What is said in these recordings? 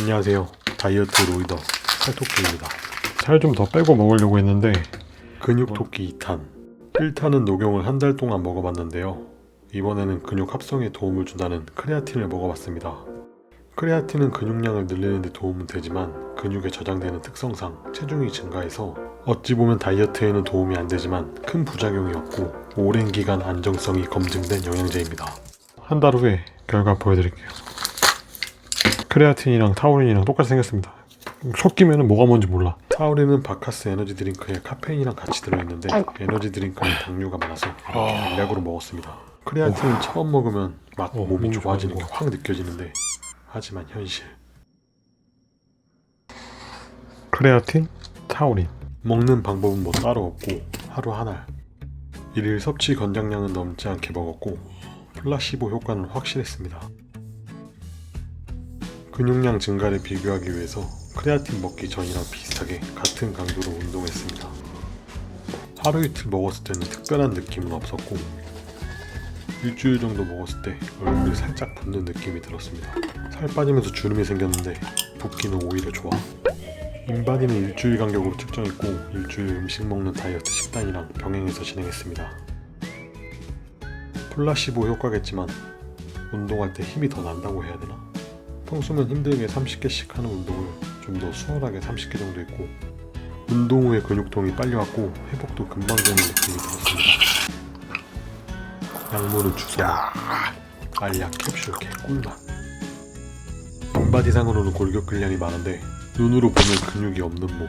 안녕하세요. 다이어트 로이더 살토끼입니다. 살 좀 더 빼고 먹으려고 했는데 근육토끼 2탄 1탄은 녹용을 한 달 동안 먹어봤는데요. 이번에는 근육 합성에 도움을 준다는 크레아틴을 먹어봤습니다. 크레아틴은 근육량을 늘리는 데 도움은 되지만 근육에 저장되는 특성상 체중이 증가해서 어찌 보면 다이어트에는 도움이 안 되지만 큰 부작용이 없고 오랜 기간 안정성이 검증된 영양제입니다. 한 달 후에 결과 보여드릴게요. 크레아틴이랑 타우린이랑 똑같이 생겼습니다. 섞이면 뭐가 뭔지 몰라. 타우린은 바카스 에너지 드링크에 카페인이랑 같이 들어있는데 에너지 드링크는 당류가 많아서 간략으로 먹었습니다. 크레아틴은 처음 먹으면 막 어, 몸이 좋아지는 게 뭐. 확. 느껴지는데 하지만 현실 크레아틴, 타우린 먹는 방법은 뭐 따로 없고 하루 한 알 일일 섭취 권장량은 넘지 않게 먹었고 플라시보 효과는 확실했습니다. 근육량 증가를 비교하기 위해서 크레아틴 먹기 전이랑 비슷하게 같은 강도로 운동했습니다. 하루 이틀 먹었을 때는 특별한 느낌은 없었고 일주일 정도 먹었을 때 얼굴이 살짝 붓는 느낌이 들었습니다. 살 빠지면서 주름이 생겼는데 붓기는 오히려 좋아. 인바디는 일주일 간격으로 측정했고 일주일 음식 먹는 다이어트 식단이랑 병행해서 진행했습니다. 플라시보 효과겠지만 운동할 때 힘이 더 난다고 해야 되나? 평소면 힘들게 30개씩 하는 운동을 좀 더 수월하게 30개 정도 했고 운동 후에 근육통이 빨리 왔고 회복도 금방 되는 느낌이 들었습니다. 약물은 주사만 알약 캡슐 개꿀맛. 인바디상으로는 골격 근량이 많은데 눈으로 보면 근육이 없는 몸.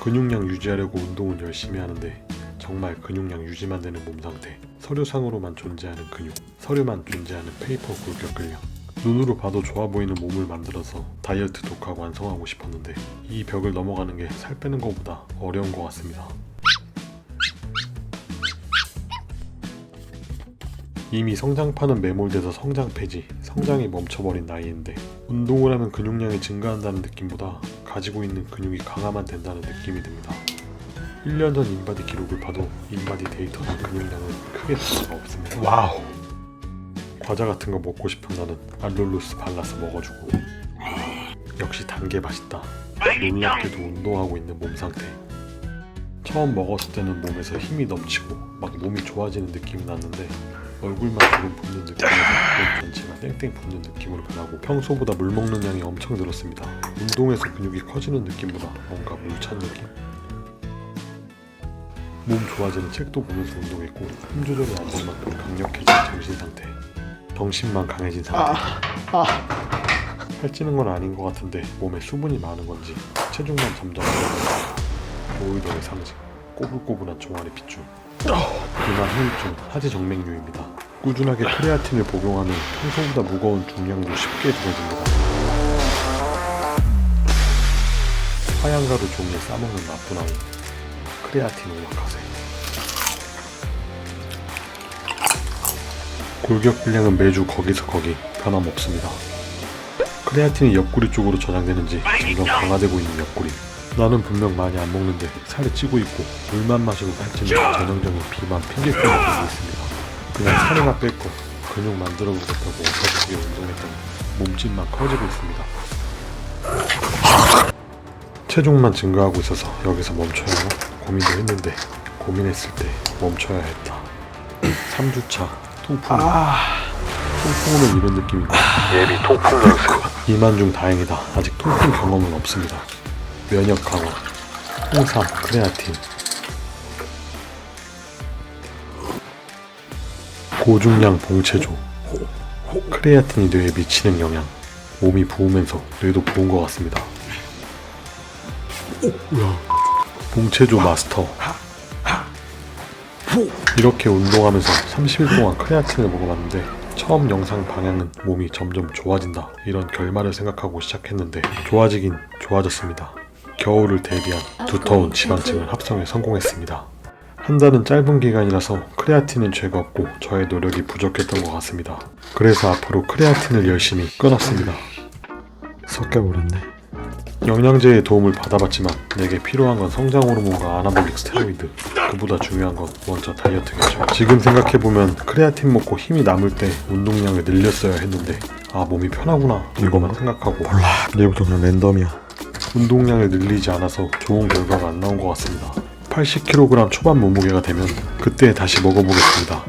근육량 유지하려고 운동은 열심히 하는데 정말 근육량 유지만 되는 몸 상태. 서류상으로만 존재하는 근육. 서류만 존재하는 페이퍼 골격 근량 눈으로 봐도 좋아 보이는 몸을 만들어서 다이어트 독하 완성하고 싶었는데 이 벽을 넘어가는 게 살 빼는 것보다 어려운 것 같습니다 이미 성장판은 매몰돼서 성장 폐지, 성장이 멈춰버린 나이인데 운동을 하면 근육량이 증가한다는 느낌보다 가지고 있는 근육이 강화만 된다는 느낌이 듭니다. 1년 전 인바디 기록을 봐도 인바디 데이터나 근육량은 크게 차이가 없습니다. 와우! 과자 같은 거 먹고 싶은 나는 알룰루스 발라서 먹어주고 역시 단 게 맛있다. 놀랍게도 운동하고 있는 몸 상태. 처음 먹었을 때는 몸에서 힘이 넘치고 막 몸이 좋아지는 느낌이 났는데 얼굴만 조금 붓는 느낌에서 몸 전체가 땡땡 붓는 느낌으로 변하고 평소보다 물 먹는 양이 엄청 늘었습니다. 운동에서 근육이 커지는 느낌보다 뭔가 물 찬 느낌? 몸 좋아지는 책도 보면서 운동했고 힘 조절이 안될 만큼 강력해진 정신 상태. 정신만 강해진 상태. 살찌는 건 아닌 것 같은데 몸에 수분이 많은 건지 체중만 점점 늘어나고 오이도의 상징 꼬불꼬불한 종아리 핏줄. 비만 후유증 하지 정맥류입니다. 꾸준하게 크레아틴을 복용하면 평소보다 무거운 중량도 쉽게 줄어집니다. 하얀 가루 종이에 싸먹는 나쁜 아이 크레아틴 오마카세 골격 분량은 매주 거기서 거기 변함없습니다 크레아틴이 옆구리 쪽으로 저장되는지 점점 강화되고 있는 옆구리. 나는 분명 많이 안 먹는데 살이 찌고 있고 물만 마시고 살찌는 전형적인 비만 핑계거리 되고 있습니다. 그냥 살이나 뺄 거 근육 만들어 보겠다고 어설프게 운동했더니 몸집만 커지고 있습니다. 체중만 증가하고 있어서 여기서 멈춰야 하나 고민도 했는데 고민했을 때 멈춰야 했다. 3주차 통풍. 통풍은 이런 느낌이고 예비 통풍 연습 이만 중 다행이다. 아직 통풍 경험은 없습니다. 면역 강화, 홍삼, 크레아틴, 고중량 봉체조, 크레아틴이 뇌에 미치는 영향, 몸이 부으면서 뇌도 부은 것 같습니다. 봉체조 마스터. 이렇게 운동하면서 30일 동안 크레아틴을 먹어봤는데 처음 영상 방향은 몸이 점점 좋아진다 이런 결말을 생각하고 시작했는데 좋아지긴 좋아졌습니다. 겨울을 대비한 두터운 지방층을 합성에 성공했습니다. 한 달은 짧은 기간이라서 크레아틴은 죄가 없고 저의 노력이 부족했던 것 같습니다. 그래서 앞으로 크레아틴을 열심히 끊었습니다. 섞여버렸네. 영양제의 도움을 받아봤지만 내게 필요한 건 성장 호르몬과 아나볼릭 스테로이드. 그보다 중요한 건 먼저 다이어트겠죠 지금 생각해보면 크레아틴 먹고 힘이 남을 때 운동량을 늘렸어야 했는데 아 몸이 편하구나 이거만 생각하고. 몰라. 내일부터 그냥 랜덤이야. 운동량을 늘리지 않아서 좋은 결과가 안 나온 것 같습니다. 80kg 초반 몸무게가 되면 그때 다시 먹어보겠습니다.